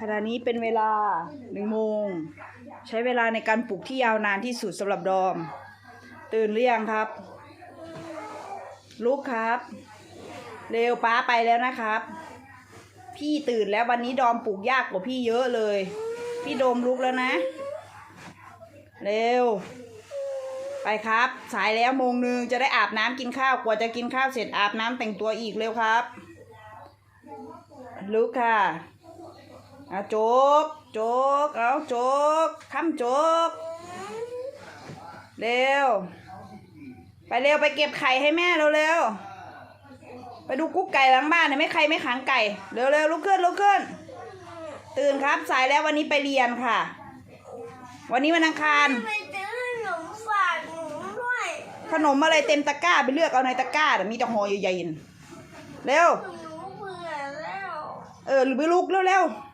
ขณะนี้เป็นเวลาหนึ่งโมง ใช้เวลาในการปลุกที่ยาวนานที่สุดสำหรับดอม ตื่นหรือยังครับ ลุกครับ เร็วป้าไปแล้วนะครับ พี่ตื่นแล้ววันนี้ดอมปลุกยากกว่าพี่เยอะเลย พี่โดมลุกแล้วนะ เร็ว ไปครับ สายแล้วโมงหนึ่งจะได้อาบน้ำกินข้าวกว่าจะกินข้าวเสร็จอาบน้ำแต่งตัวอีกเร็วครับ ลุกค่ะ เอาโจกโจกเอาโจกค้ำโจกเร็ว ไปเร็วไปเก็บไข่ให้แม่เร็วเร็วๆไปดูกุ๊กไก่หลังบ้านเห็นไหมใครไม่ขังไก่เร็วเร็วๆลุกขึ้นลุกขึ้น ตื่นครับสายแล้ววันนี้ไปเรียนค่ะ วันนี้วันอังคารไปซื้อขนมฝากหนูด้วยขนมอะไรเต็มตะกร้าไปเลือกเอาในตะกร้าแต่มีแต่ห่อใหญ่ๆน่ะเร็วหนูเบื่อแล้วเออหรือไปลุกเร็วๆ